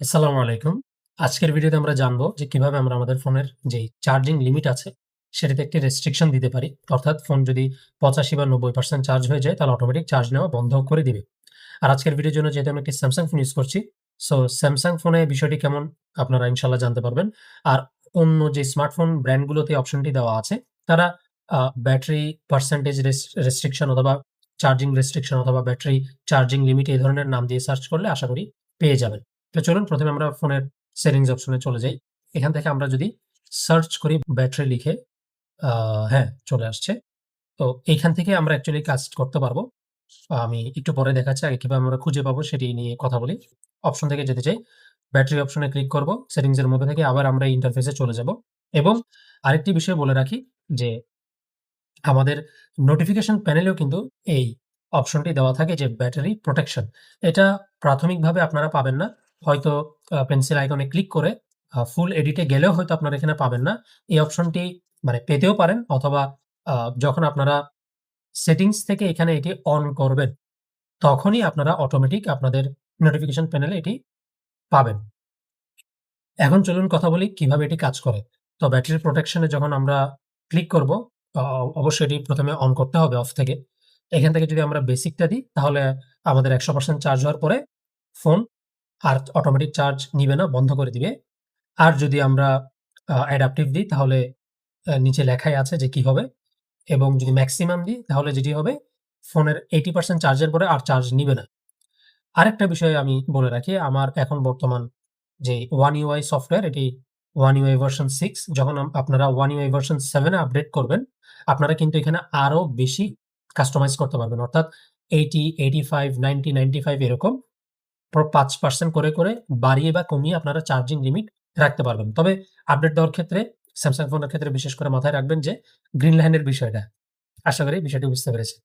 আসসালামু আলাইকুম। আজকের ভিডিওতে আমরা জানব যে কীভাবে আমরা আমাদের ফোনের যেই চার্জিং লিমিট আছে সেটাতে একটি রেস্ট্রিকশন দিতে পারি। অর্থাৎ ফোন যদি 85 বা 90% চার্জ হয়ে যায় তাহলে অটোমেটিক চার্জ নেওয়া বন্ধ করে দিবে। আর আজকের ভিডিওর জন্য যেহেতু আমি একটি স্যামসাং ফোন ইউজ করছি, সো স্যামসাং ফোনে বিষয়টি কেমন আপনারা ইনশাআল্লাহ জানতে পারবেন। আর অন্য যে স্মার্টফোন ব্র্যান্ডগুলোতে অপশনটি দেওয়া আছে তারা ব্যাটারি পার্সেন্টেজ রেস রেস্ট্রিকশন অথবা চার্জিং রেস্ট্রিকশন অথবা ব্যাটারি চার্জিং লিমিট এই ধরনের নাম দিয়ে সার্চ করলে আশা করি পেয়ে যাবেন। তো চলুন প্রথমে আমরা ফোনের সেটিংস অপশনে চলে যাই। এখান থেকে আমরা যদি সার্চ করি ব্যাটারি লিখে হ্যাঁ, চলে আসছে। তো এইখান থেকে আমরা অ্যাকচুয়ালি কাজ করতে পারব। আমি একটু পরে দেখাচ্ছি। আগে কীভাবে আমরা খুঁজে পাবো সেটি নিয়ে কথা বলি। অপশন থেকে যেতে চাই। ব্যাটারি অপশনে ক্লিক করব। সেটিংস এর মধ্যে থেকে আবার আমরা ইন্টারফেসে চলে যাব। এবং আরেকটি বিষয় বলে রাখি যে আমাদের নোটিফিকেশন প্যানেলেও কিন্তু এই অপশনটি দেওয়া থাকে যে ব্যাটারি প্রোটেকশন। এটা প্রাথমিকভাবে আপনারা পাবেন না। হয়তো পেন্সিল আইকনে ক্লিক করে ফুল এডিটে গেলেও হয়তো আপনারা এখানে পাবেন না। এই অপশনটি মানে পেতেও পারেন অথবা যখন আপনারা সেটিংস থেকে এখানে এটি অন করবেন, তখনই আপনারা অটোমেটিক আপনাদের নোটিফিকেশন প্যানেলে এটি পাবেন। এখন চলুন কথা বলি কীভাবে এটি কাজ করে। তো ব্যাটারি প্রোটেকশনে যখন আমরা ক্লিক করব, অবশ্যই এটি প্রথমে অন করতে হবে অফ থেকে। এখান থেকে যদি আমরা বেসিকটা দিই তাহলে আমাদের 100% চার্জ হওয়ার পরে ফোন আর অটোমেটিক চার্জ নিবে না, বন্ধ করে দিবে। আর যদি আমরা অ্যাডাপটিভ দিই তাহলে নিচে লেখাই আছে যে কি হবে এবং যদি ম্যাক্সিমাম দিই তাহলে যেটি হবে ফোনের 80% চার্জের পরে আর চার্জ নিবে না। আরেকটা বিষয় আমি বলে রাখি আমার এখন বর্তমান যে One UI সফটওয়্যার এটি One UI ভার্সন সিক্স যখন আপনারা One UI ভার্সন 7 এ আপডেট করবেন, আপনারা কিন্তু এখানে আরও বেশি কাস্টমাইজ করতে পারবেন। অর্থাৎ 80, 85, 90, 95 এরকম প 5% করে, করে বাড়িয়ে বা কমিয়ে আপনারা চার্জিং লিমিট রাখতে পারবেন। তবে আপডেট দেওয়ার ক্ষেত্রে স্যামসাং ফোনের ক্ষেত্রে বিশেষ করে মাথায় রাখবেন যে গ্রিন লাইনের বিষয়টা। আশা করি বিষয়টি বুঝতে পেরেছেন।